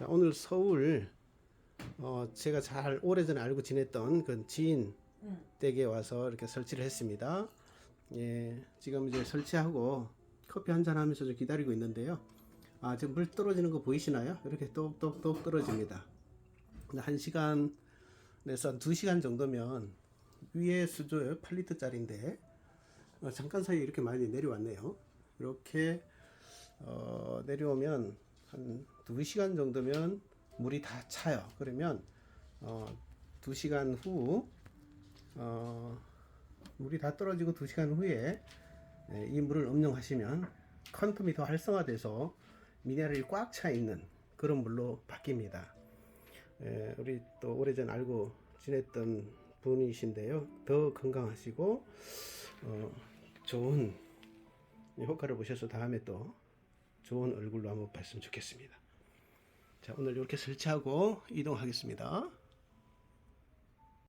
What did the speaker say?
자, 오늘 서울 어, 제가 잘 오래전에 알고 지냈던 그 지인 응. 댁에 와서 이렇게 설치를 했습니다. 예, 지금 이제 설치하고 커피 한 잔 하면서 좀 기다리고 있는데요. 아, 지금 물 떨어지는 거 보이시나요? 이렇게 똑똑똑 떨어집니다. 한 시간에서 한두 시간 정도면 위에 수조요 8리터짜리인데 어, 잠깐 사이에 이렇게 많이 내려왔네요. 이렇게 어, 내려오면 한두 시간 정도면 물이 다 차요. 그러면 어, 두 시간 후 어, 물이 다 떨어지고 두 시간 후에 예, 이 물을 음용하시면 퀀텀이 더 활성화돼서 미네랄이 꽉 차 있는 그런 물로 바뀝니다. 예, 우리 또 오래전 알고 지냈던 분이신데요. 더 건강하시고 어, 좋은 효과를 보셔서 다음에 또 좋은 얼굴로 한번 봤으면 좋겠습니다. 자, 오늘 이렇게 설치하고 이동하겠습니다.